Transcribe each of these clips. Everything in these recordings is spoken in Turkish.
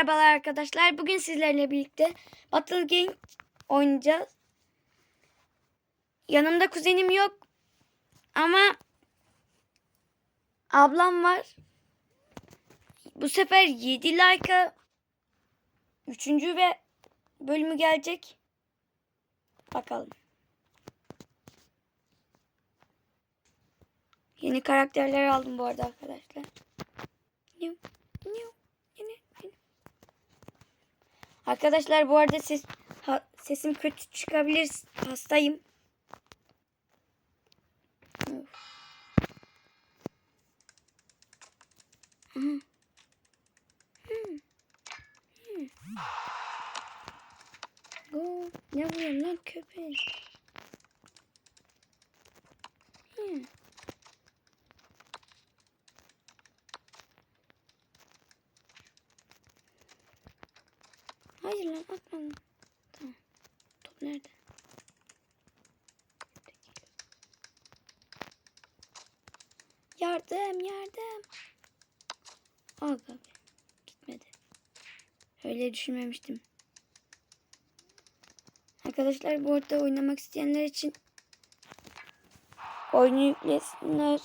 merhabalar arkadaşlar. Bugün sizlerle birlikte Battle Game oynayacağız. Yanımda kuzenim yok. Ama ablam var. Bu sefer 7 like'a 3. ve bölümü gelecek. Bakalım. Yeni karakterler aldım bu arada arkadaşlar. New, new. Arkadaşlar bu arada ses ha- sesim kötü çıkabilir. Hastayım. Hmm. Ne vuruyorsun lan köpek? Hmm. Hayır lan atma lan. Tamam. Top nerede? Yardım yardım. Aga gitmedi. Öyle düşünmemiştim. Arkadaşlar bu arada oynamak isteyenler için oyunu yüklesinler.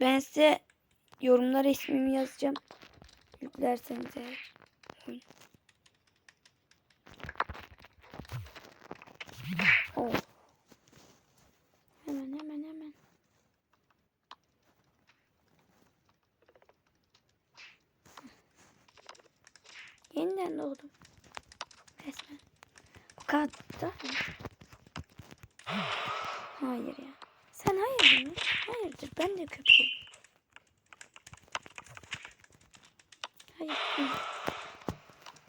Ben size yorumlara ismimi yazacağım. Yüklerseniz eğer. Oh. Hemen hemen hemen. Yeniden doğdum. Resmen. Bu kadar. Hayır ya. Sen hayırdır mı? Hayırdır. Ben de köpeğim. Hayır. hı. O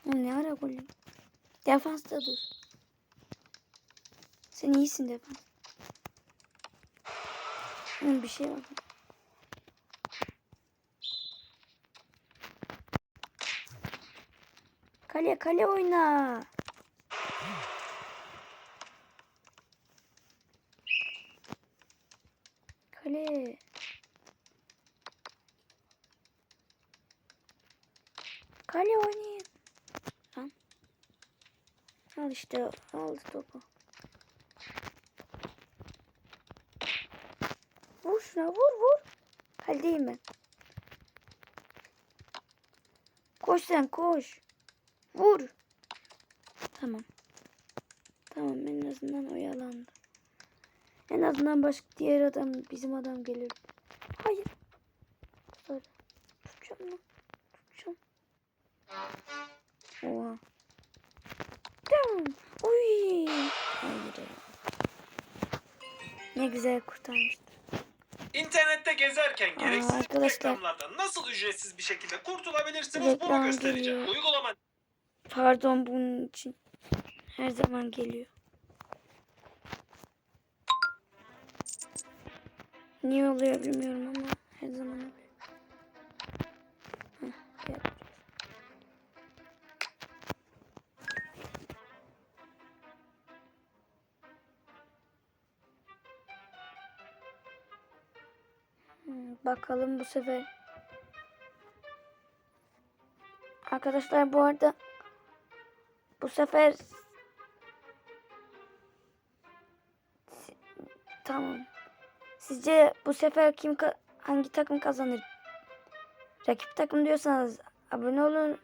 ne ara golü? Defansta dur. Sen iyisin defans. Hı, bir şey var. Kale kale oyna. Kale. Kale oynayın. Lan. Al işte aldı topu. Vur şuna vur vur. Kaledeyim ben. Koş sen koş. Vur. Tamam. Tamam en azından oyalandı. En azından başka diğer adam bizim adam gelir. Ne güzel kurtarmıştı. İnternette gezerken gereksiz arkadaşlar. reklamlardan nasıl ücretsiz bir şekilde kurtulabilirsiniz Reklam bunu göstereceğim. geliyor. Uygulama Pardon bunun için. Her zaman geliyor. Niye oluyor bilmiyorum ama her zaman Bakalım bu sefer. Arkadaşlar bu arada bu sefer tamam. Sizce bu sefer kim hangi takım kazanır? Rakip takım diyorsanız abone olun.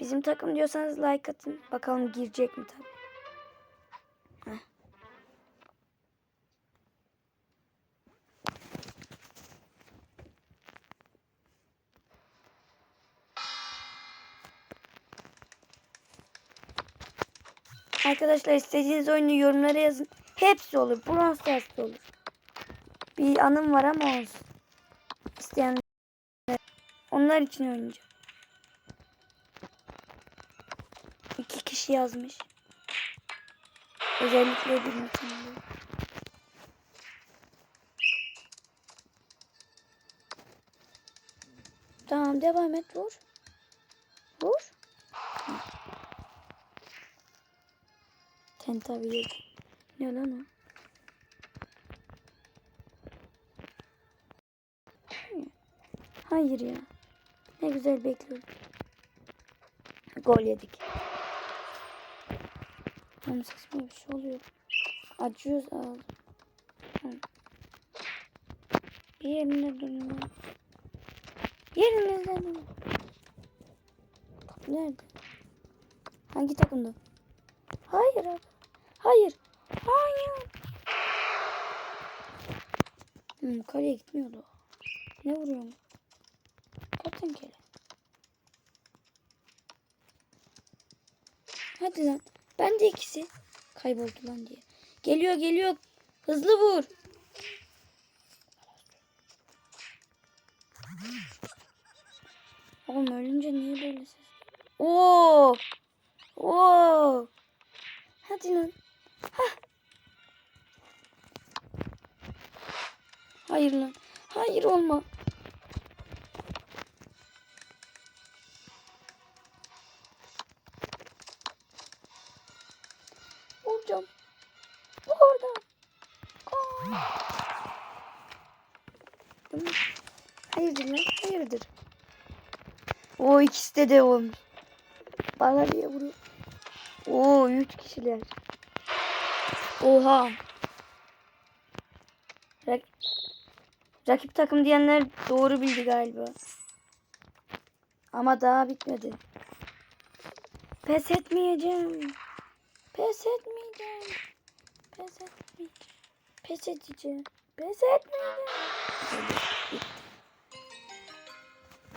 Bizim takım diyorsanız like atın. Bakalım girecek mi tabii. Arkadaşlar istediğiniz oyunu yorumlara yazın. Hepsi olur. Bronze Stars olur. Bir anım var ama olsun. İsteyenler. Onlar için oynayacağım. İki kişi yazmış. Özellikle bir için. Tamam devam et vur. Vur. Yedi. Ne lan o? Hayır ya. Ne güzel bekliyordum. Gol yedik. Benim sesime bir şey oluyor. Acıyoruz ağzım. Bir yerinde durun. Yerinizde durun. Top nerede? Hangi takımda? Hayır abi. Hayır. Hayır. Hmm, kaleye gitmiyordu. Ne vuruyorum? Kertenkele. Hadi lan. Ben de ikisi. Kayboldu lan diye. Geliyor geliyor. Hızlı vur. Oğlum ölünce niye böyle ses? Oo! Oo! Hadi lan. Hayır lan. Hayır olma. Vuracağım. Orada. Hayırdır lan? Hayırdır? O ikisi de de olmuş. Bana niye vuruyor? Oo üç kişiler. Oha. Rak Rakip takım diyenler doğru bildi galiba. Ama daha bitmedi. Pes etmeyeceğim. Pes etmeyeceğim. Pes etmeyeceğim. Pes edeceğim. Pes etmeyeceğim.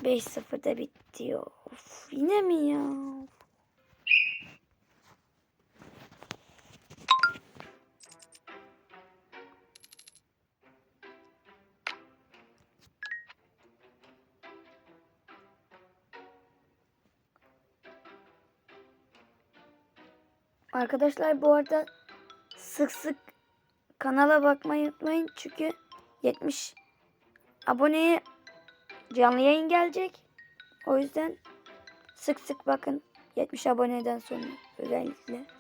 5-0'da bitti. Of, yine mi ya? Arkadaşlar bu arada sık sık kanala bakmayı unutmayın. Çünkü 70 aboneye canlı yayın gelecek. O yüzden sık sık bakın. 70 aboneden sonra özellikle.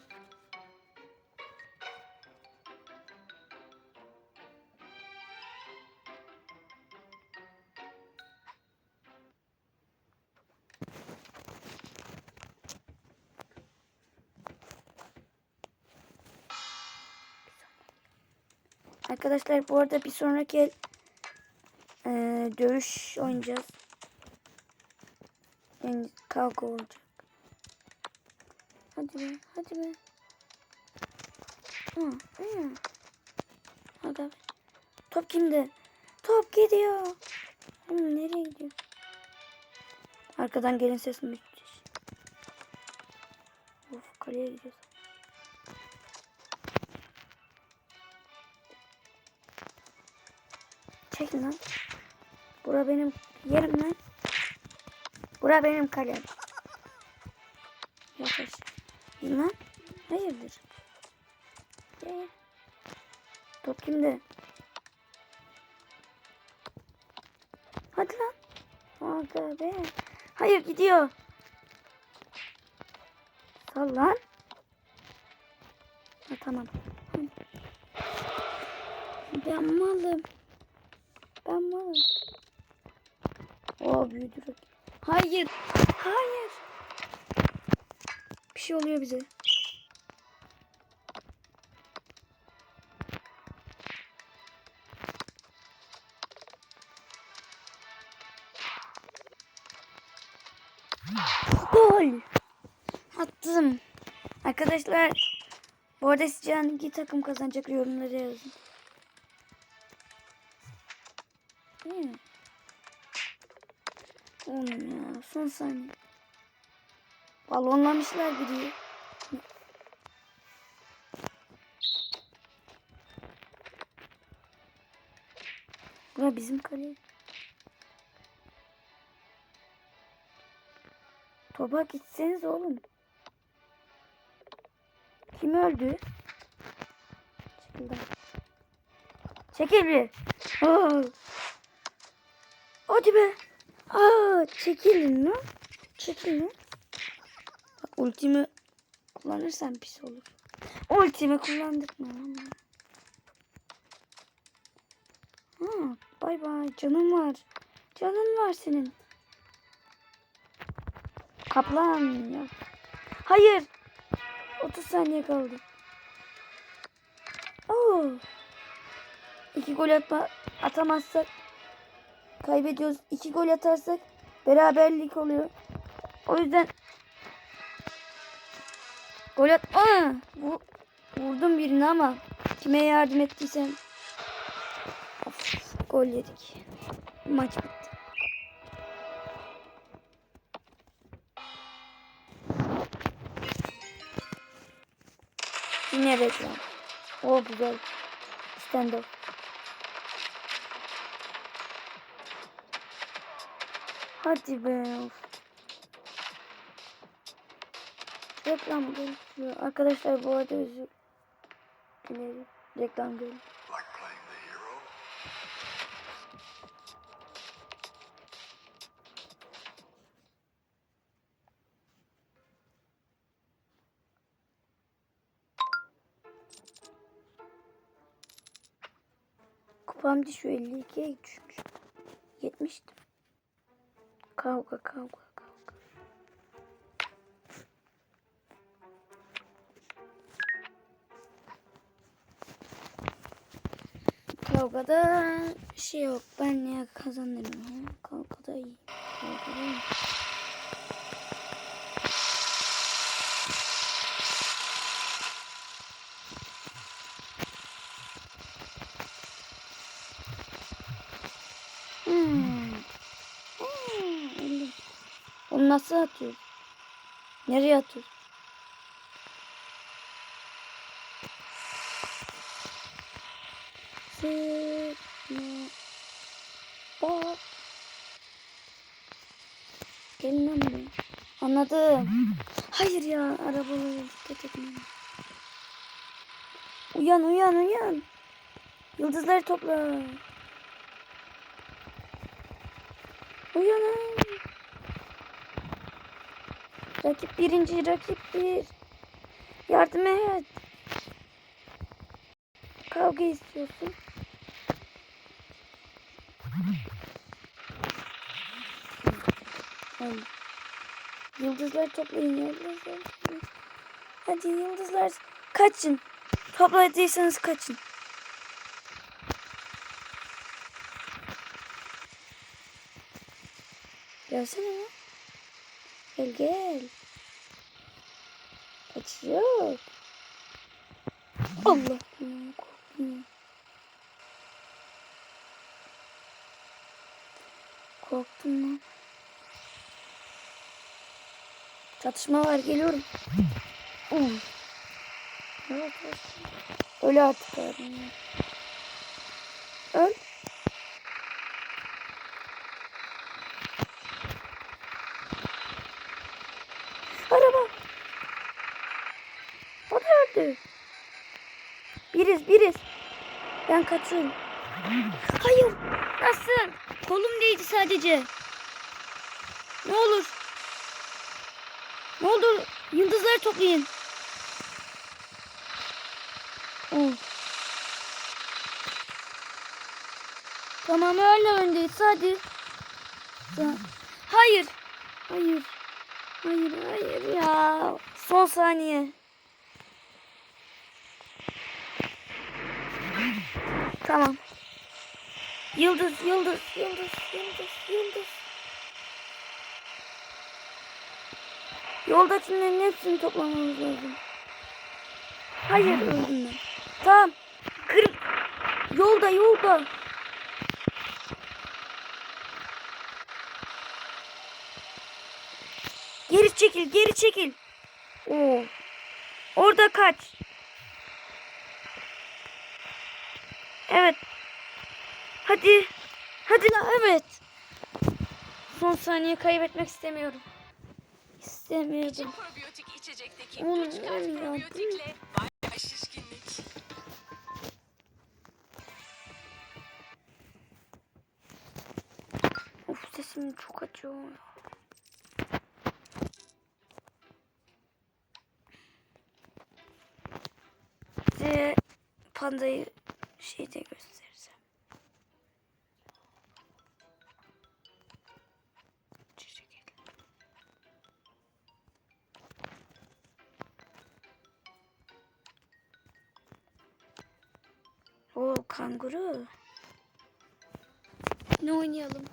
Arkadaşlar bu arada bir sonraki el eee, dövüş oynayacağız. Yani kavga olacak. Hadi be, hadi be. Hı, hı. Hadi be. Top kimde? Top gidiyor. Hı, nereye gidiyor? Arkadan gelin ses müthiş. Of kaleye gidiyoruz. Çekil lan. Bura benim yerim lan. Bura benim kalem. Yaklaş. İn lan. Hayırdır? Gel. Top kimde? Hadi lan. Aga be. Hayır gidiyor. Sal lan. Ha, tamam. Ben malım. Ben malım. O büyüdü. Hayır. Hayır. Bir şey oluyor bize. Gol. Attım. Arkadaşlar bu arada sizce hangi takım kazanacak yorumlara yazın. Saniye. Balonlamışlar biri. Bura bizim kale. Topa gitseniz oğlum. Kim öldü? Çekil lan. Çekil bir. Hadi be. Aa, çekilin lan. Çekilin. Bak, ultimi kullanırsam pis olur. Ultimi kullandık mı? Ha, bay bay canım var. Canın var senin. Kaplan ya. Hayır. 30 saniye kaldı. Oo. İki gol atma, atamazsak kaybediyoruz. İki gol atarsak beraberlik oluyor. O yüzden gol at. Aa, vu- vurdum birini ama kime yardım ettiysem of, gol yedik. Maç bitti. Yine reklam. O güzel. Stand up. Hadi be. Reklam gözüküyor. Arkadaşlar bu arada özür dilerim. Reklam hero? Kupam düşüyor 52'ye düşmüş. 70'ti. Kavga kavga kavga. Kavgada şey yok. Ben ya kazanırım. Ha? Kavgada iyi. Kavgada iyi. Hmm. Hmm, öyle. Nasıl atıyor? Nereye atıyor? Sıkma. Bak. Gelin lan. Anladım. Hayır ya arabalara dikkat etmeyin. Uyan uyan uyan. Yıldızları topla. Uyanın. Rakip birinci, rakip bir. Yardım et. Kavga istiyorsun. Yıldızlar toplayın yıldızlar. Hadi yıldızlar kaçın. Topladıysanız kaçın. Gelsene ya. Gel gel. Kaçıyor. Allah ya korktum. Korktum lan. Çatışma var geliyorum. Um. Evet, evet. Öyle artık abi. Öl. Araba. O da öldü. Biriz biriz. Kaçıyorum. Hayır. Nasıl? Kolum değdi sadece. Ne olur. Ne olur. Yıldızları toplayın. Oh. Tamam öyle öndeyiz hadi. Hayır. Hayır. Hayır hayır ya. Son saniye. Tamam. Yıldız, yıldız, yıldız, yıldız, yıldız. Yoldakilerin hepsini toplamamız lazım. Hayır öldüm ben. Tamam. Kır... Yolda, yolda. Geri çekil, geri çekil. Oo. Orada kaç. Evet. Hadi. Hadi la evet. Son saniye kaybetmek istemiyorum. İstemiyorum. Probiyotik içecekteki Oğlum, 3 kart oğlum ya, probiyotikle bayağı şişkinlik. Of sesim çok acıyor. Size pandayı şey de gösterirsem. O kanguru. Ne oynayalım?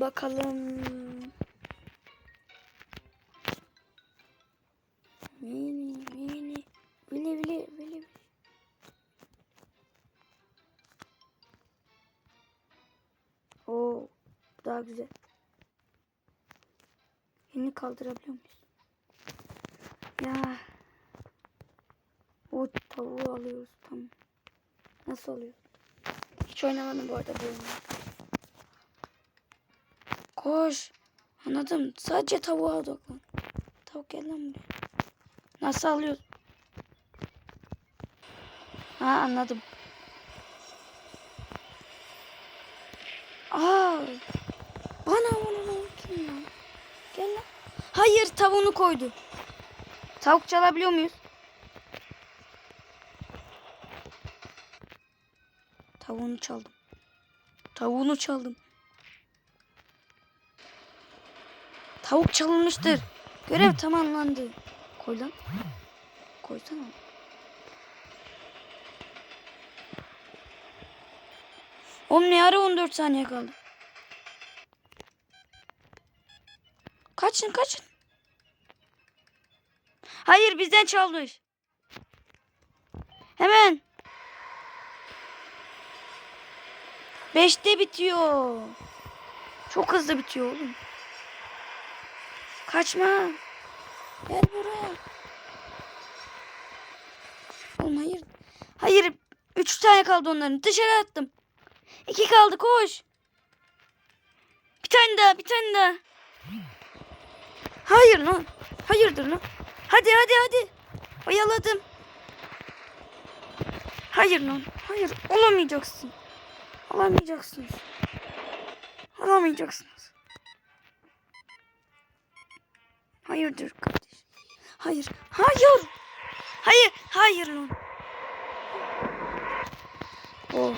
Bakalım. Mini, mini, bili, bili, bili. Oo, daha güzel. Yeni kaldırabiliyor muyuz? Ya. O tavuğu alıyoruz tamam. Nasıl oluyor? Hiç oynamadım bu arada bu oyunu. Koş. Anladım. Sadece tavuğa odaklan. Tavuk gel lan buraya. Nasıl alıyoruz? Ha anladım. Aa. Bana onu kim lan? Gel lan. Hayır tavuğunu koydu. Tavuk çalabiliyor muyuz? Tavuğunu çaldım. Tavuğunu çaldım. Tavuk çalınmıştır. Görev tamamlandı. Koy lan. Koysana. Oğlum ne ara 14 saniye kaldı. Kaçın kaçın. Hayır bizden çalmış. Hemen. Beşte bitiyor. Çok hızlı bitiyor oğlum. Kaçma. Gel buraya. Oğlum hayır. Hayır. Üç tane kaldı onların. Dışarı attım. İki kaldı koş. Bir tane daha bir tane daha. Hayır lan. Hayırdır lan. Hadi hadi hadi. Oyaladım. Hayır lan. Hayır. Olamayacaksın. Olamayacaksınız. Olamayacaksınız. Hayırdır kardeş. Hayır. Hayır. Hayır. Hayır lan. Oh.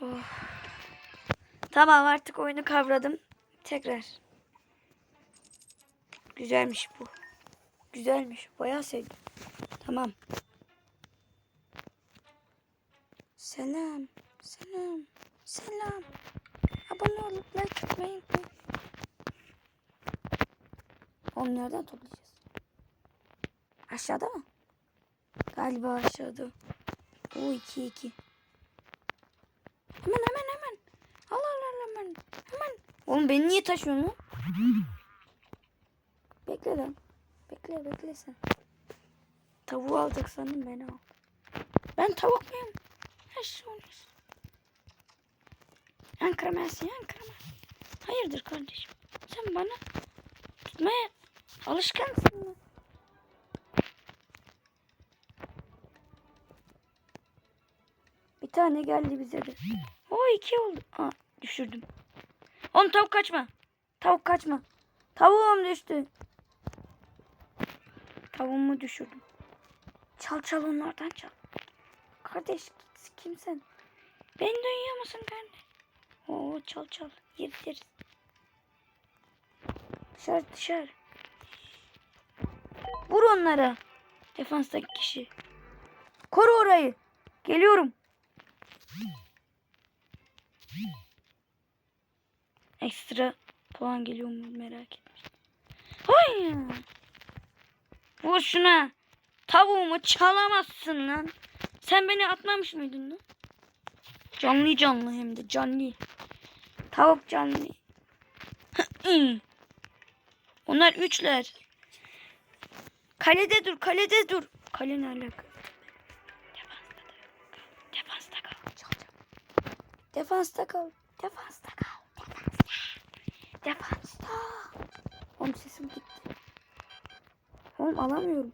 Oh. Tamam artık oyunu kavradım. Tekrar. Güzelmiş bu. Güzelmiş. Bayağı sevdim. Tamam. Selam. Selam. Selam. Abone olup like atmayı unutmayın. Oğlum nereden toplayacağız? Aşağıda mı? Galiba aşağıda. O 2 2. Hemen hemen hemen. Al al al hemen. Hemen. Oğlum beni niye taşıyorsun lan? Bekle lan. Bekle bekle sen. Tavuğu alacak sandım beni al. Ben tavuk muyum? Oynuyorsun. Yan kırmızı yan kırmızı. Hayırdır kardeşim? Sen bana tutmaya alışkansın mı? Bir tane geldi bize de. O iki oldu. Aa, düşürdüm. Oğlum tavuk kaçma. Tavuk kaçma. Tavuğum düştü. Tavuğumu düşürdüm. Çal çal onlardan çal. Kardeş git kimsen? Beni duyuyor musun kardeş? Oo çal çal. Yeriz Dışarı dışarı. Vur onlara. Defanstaki kişi. Koru orayı. Geliyorum. Ekstra puan geliyor mu merak etmiştim. Hayır. Vur şuna. Tavuğumu çalamazsın lan. Sen beni atmamış mıydın lan? Canlı canlı hem de canlı. Tavuk canlı. Onlar üçler. Kalede dur, kalede dur. Kale ne alaka? Defansta kal. Defansta kal. Defansta kal. Defansta kal. Defansta. Defansta. Oğlum sesim gitti. Oğlum alamıyorum.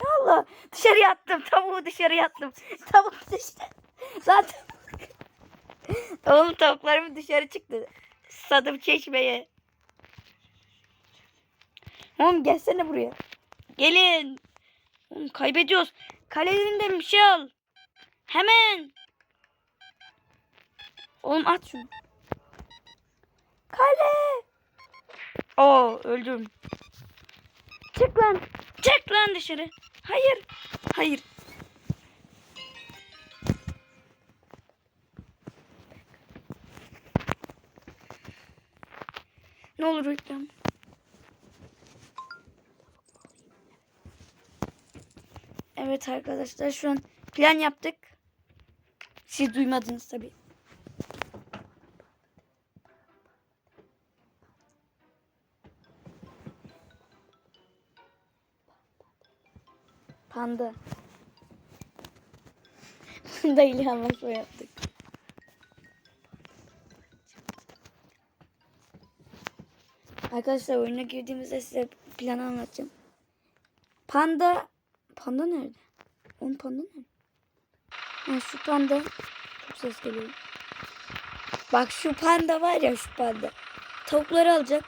Allah Allah. Dışarıya attım. Tavuğu dışarıya attım. Tavuk dışarı. Zaten. Oğlum tavuklarım dışarı çıktı. Sadım çeşmeye. Oğlum gelsene buraya. Gelin. Oğlum kaybediyoruz. Kalelerinden bir şey al. Hemen. Oğlum at şunu. Kale. Oo öldüm. Çık lan. Çık lan dışarı. Hayır. Hayır. Ne olur reklam. Evet arkadaşlar şu an plan yaptık. Siz duymadınız tabii. Panda. Panda ile anlaşma yaptık. Arkadaşlar oyuna girdiğimizde size planı anlatacağım. Panda Panda nerede? Onun panda nerede? Ha, şu panda çok ses geliyor. Bak şu panda var ya şu panda. Tavukları alacak.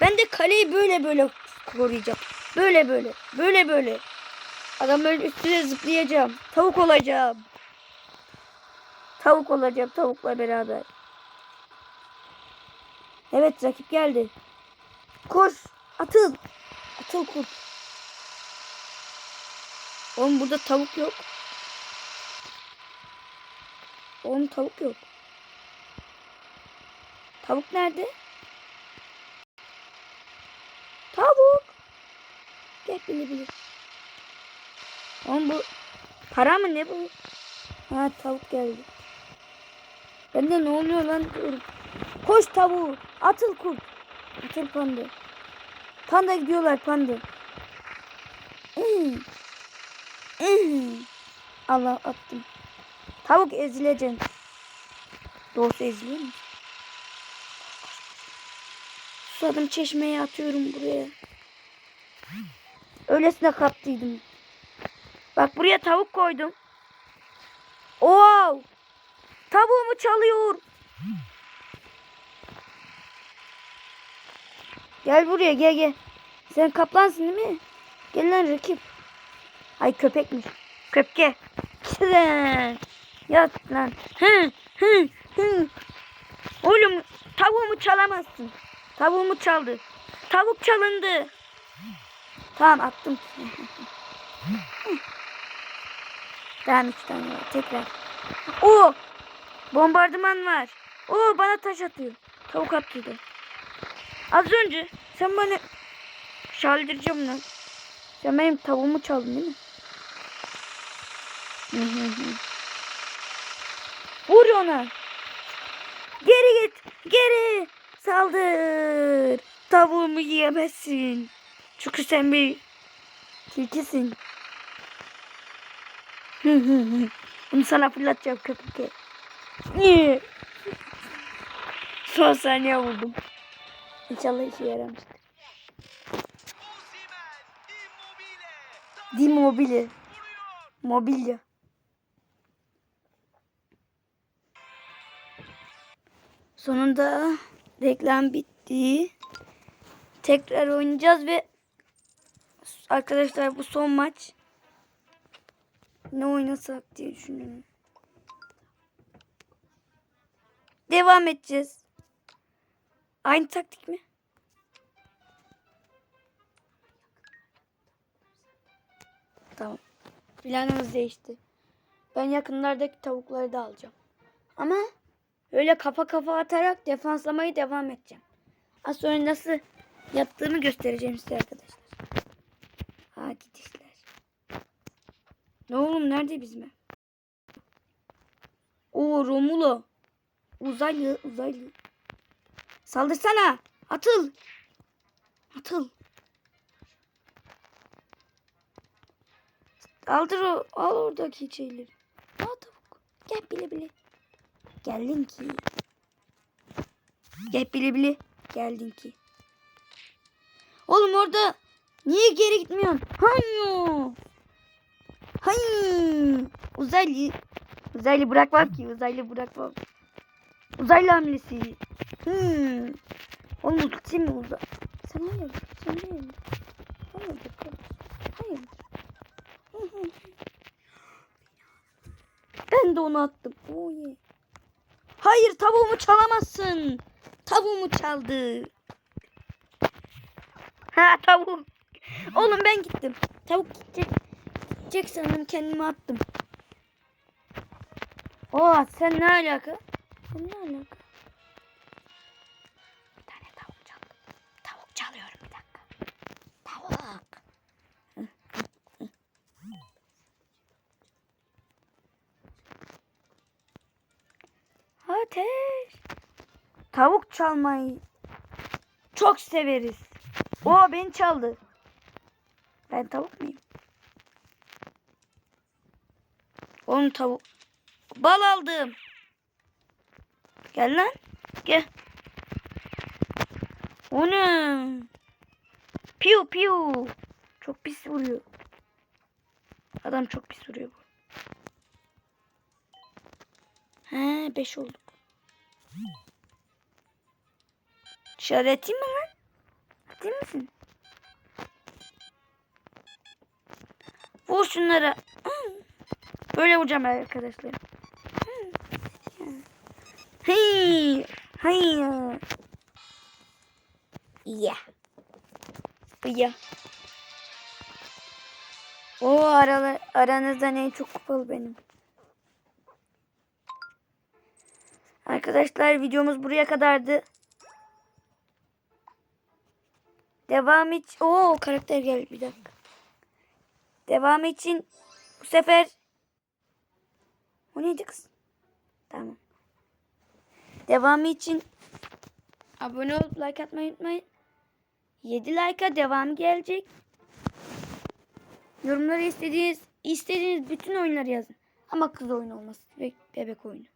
Ben de kaleyi böyle böyle koruyacağım. Böyle böyle. Böyle böyle. Adamların üstüne zıplayacağım. Tavuk olacağım. Tavuk olacağım tavukla beraber. Evet rakip geldi. Koş. Atıl. Atıl kurt. Oğlum burada tavuk yok. Oğlum tavuk yok. Tavuk nerede? Tavuk. Gel bili bili. Oğlum bu para mı ne bu? Ha tavuk geldi. Ben de ne oluyor lan. Koş tavuğu. Atıl kurt. Atıl panda. Panda gidiyorlar panda. Allah attım. Tavuk ezilecek. Doğrusu eziliyor mu? Susadım çeşmeye atıyorum buraya. Öylesine kaptıydım. Bak buraya tavuk koydum. Wow! Tavuğumu çalıyor. Gel buraya gel gel. Sen kaplansın değil mi? Gel lan rakip. Ay köpekmiş. Köpke. Yat lan. Hı, hı, hı. Oğlum tavuğumu çalamazsın. Tavuğumu çaldı. Tavuk çalındı. Tamam attım. Tamam üç tane var. Tekrar. Oo! Bombardıman var. Oo bana taş atıyor. Tavuk attıydı. Az önce sen bana çaldıracağım lan. Sen benim tavuğumu çaldın değil mi? Vur ona. Geri git. Geri. Saldır. Tavuğumu yiyemezsin. Çünkü sen bir tilkisin. Bunu sana fırlatacağım köpek. Son saniye vurdum. İnşallah işe yaramıştır. Di. Mobilya. Sonunda reklam bitti. Tekrar oynayacağız ve arkadaşlar bu son maç. Ne oynasak diye düşünüyorum. Devam edeceğiz. Aynı taktik mi? Tamam. Planımız değişti. Ben yakınlardaki tavukları da alacağım. Ama öyle kafa kafa atarak defanslamayı devam edeceğim. Az sonra nasıl yaptığımı göstereceğim size arkadaşlar. Ha gidişler. Ne oğlum nerede bizim? Oo Romulo. Uzaylı uzaylı. Saldırsana. Atıl. Atıl. Aldır o. Al oradaki şeyleri. Al tavuk. Gel bile bile. Geldin ki. Gel bile bile. Geldin ki. Oğlum orada niye geri gitmiyorsun? Hanyo. Hay! Uzaylı. Uzaylı bırakmam ki. Uzaylı bırakmam. Uzaylı hamlesi. Hmm. Oğlum ulti mi uzay? Sen hayır. Sen hayır. Hayır. Hayır. Ben de onu attım. Oh yeah. Hayır tavuğumu çalamazsın. Tavuğumu çaldı. Ha tavuk. Oğlum ben gittim. Tavuk gidecek. Gidecek sanırım kendimi attım. Oo sen ne alaka? Sen ne alaka? Bir tane tavuk çaldım. Tavuk çalıyorum bir dakika. Tavuk. Ateş. Tavuk çalmayı çok severiz. O beni çaldı. Ben tavuk muyum? Oğlum tavuk. Bal aldım. Gel lan. Gel. O ne? Piu piu. Çok pis vuruyor. Adam çok pis vuruyor bu. He 5 olduk. İşareteyim mi lan? Değil misin? Vur şunlara. Böyle vuracağım arkadaşlar. Hey, hey. Ya. Ya. O aralar, aranızdan en çok kupalı benim. Arkadaşlar videomuz buraya kadardı. Devam için... Oo karakter geldi bir dakika. Devam için bu sefer... O neydi kız? Tamam. Devamı için abone olup like atmayı unutmayın. 7 like'a devam gelecek. Yorumlara istediğiniz istediğiniz bütün oyunları yazın. Ama kız oyunu olmasın. Bebek oyunu.